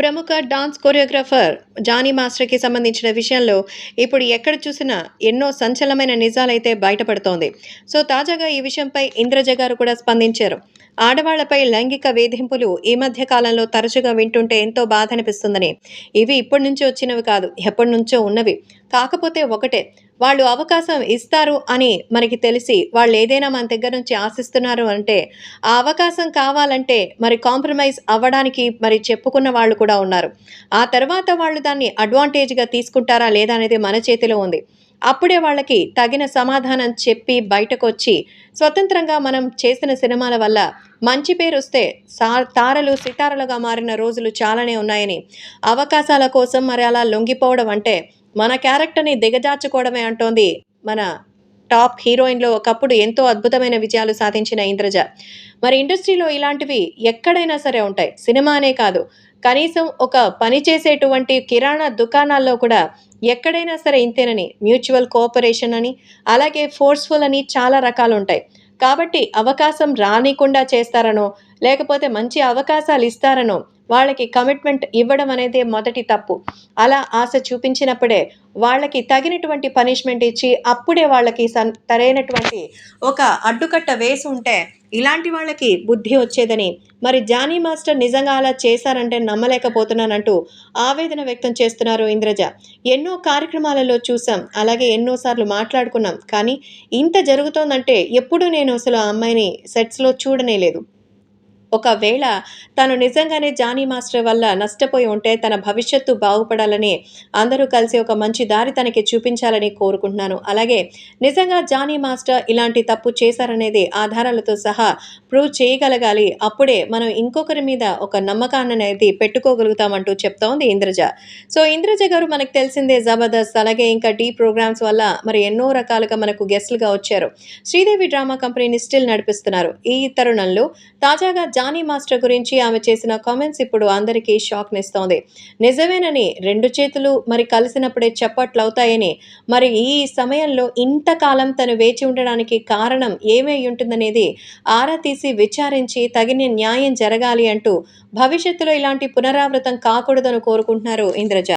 ప్రముఖ dance choreographer Johnny మాస్టర్కి సంబంధించిన విషయంలో ఇప్పుడు ఎక్కడ చూసినా ఎన్నో సంచలనమైన నిజాలైతే బయటపడుతోంది. సో తాజాగా ఈ విషయంపై ఇంద్రజ గారు కూడా స్పందించారు. ఆడవాళ్ళపై లైంగిక వేధింపులు ఈ మధ్య కాలంలో తరచుగా వింటుంటే ఎంతో బాధ అనిపిస్తుందని. ఇవి ఇప్పటి నుంచి వచ్చినవి కాదు ఎప్పటి నుంచో ఉన్నవి. కాకపోతే ఒకటే వాళ్ళు అవకాశం ఇస్తారు అని మనకి తెలిసి వాళ్ళు ఏదైనా మన దగ్గర నుంచి ఆశిస్తున్నారు అంటే ఆ అవకాశం కావాలంటే మరి కాంప్రమైజ్ అవ్వడానికి మరి చెప్పుకున్న వాళ్ళు కూడా ఉన్నారు. ఆ తర్వాత వాళ్ళు దాన్ని అడ్వాంటేజ్గా తీసుకుంటారా లేదా అనేది మన చేతిలో ఉంది. అప్పుడే వాళ్ళకి తగిన సమాధానం చెప్పి బయటకు వచ్చి స్వతంత్రంగా మనం చేసిన సినిమాల వల్ల మంచి పేరు వస్తే సా తారలు సితారలుగా మారిన రోజులు చాలానే ఉన్నాయని అవకాశాల కోసం మరి అలా లొంగిపోవడం అంటే మన క్యారెక్టర్ని దిగజార్చుకోవడమే అంటోంది మన టాప్ హీరోయిన్లో ఒకప్పుడు ఎంతో అద్భుతమైన విజయాలు సాధించిన ఇంద్రజ. మరి ఇండస్ట్రీలో ఇలాంటివి ఎక్కడైనా సరే ఉంటాయి. సినిమానే కాదు. కనీసం ఒక పని చేసేటువంటి కిరాణా దుకాణాల్లో కూడా ఎక్కడైనా సరే ఇంతేనని మ్యూచువల్ కోఆపరేషన్ అని అలాగే ఫోర్స్ఫుల్ అని చాలా రకాలు ఉంటాయి కాబట్టి అవకాశం రానికుండా చేస్తారనో లేకపోతే మంచి అవకాశాలు ఇస్తారనో వాళ్ళకి కమిట్మెంట్ ఇవ్వడం అనేది మొదటి తప్పు. అలా ఆశ చూపించినప్పుడే వాళ్ళకి తగినటువంటి పనిష్మెంట్ ఇచ్చి అప్పుడే వాళ్ళకి సన్ సరైనటువంటి ఒక అడ్డుకట్ట వేసి ఉంటే ఇలాంటి వాళ్ళకి బుద్ధి వచ్చేదని. మరి జానీ మాస్టర్ నిజంగా అలా చేశారంటే నమ్మలేకపోతున్నానంటూ ఆవేదన వ్యక్తం చేస్తున్నారు ఇంద్రజ. ఎన్నో కార్యక్రమాలలో చూసాం అలాగే ఎన్నోసార్లు మాట్లాడుకున్నాం కానీ ఇంత జరుగుతోందంటే ఎప్పుడూ నేను అసలు ఆ అమ్మాయిని సెట్స్లో చూడనే లేదు. ఒకవేళ తను నిజంగానే జానీ మాస్టర్ వల్ల నష్టపోయి ఉంటే తన భవిష్యత్తు బాగుపడాలని అందరూ కలిసి ఒక మంచి దారి తనకి చూపించాలని కోరుకుంటున్నాను. అలాగే నిజంగా జానీ మాస్టర్ ఇలాంటి తప్పు చేశారనేది ఆధారాలతో సహా ప్రూవ్ చేయగలగాలి. అప్పుడే మనం ఇంకొకరి మీద ఒక నమ్మకాన్ని అనేది పెట్టుకోగలుగుతామంటూ చెప్తోంది ఇంద్రజ. సో ఇంద్రజ గారు మనకు తెలిసిందే జబర్దస్త్ అలాగే ఇంకా డీ ప్రోగ్రామ్స్ వల్ల మరి ఎన్నో రకాలుగా మనకు గెస్ట్లుగా వచ్చారు. శ్రీదేవి డ్రామా కంపెనీని స్టిల్ నడిపిస్తున్నారు. ఈ తరుణంలో తాజాగా జానీ మాస్టర్ గురించి ఆమె చేసిన కామెంట్స్ ఇప్పుడు అందరికీ షాక్నిస్తోంది నిజమేనని రెండు చేతులు మరి కలిసినప్పుడే చప్పట్లు అవుతాయని మరి ఈ సమయంలో ఇంతకాలం తను వేచి ఉండడానికి కారణం ఏమై ఉంటుందనేది ఆరా తీసి విచారించి తగిన న్యాయం జరగాలి అంటూ భవిష్యత్తులో ఇలాంటి పునరావృతం కాకూడదని కోరుకుంటున్నారు ఇంద్రజ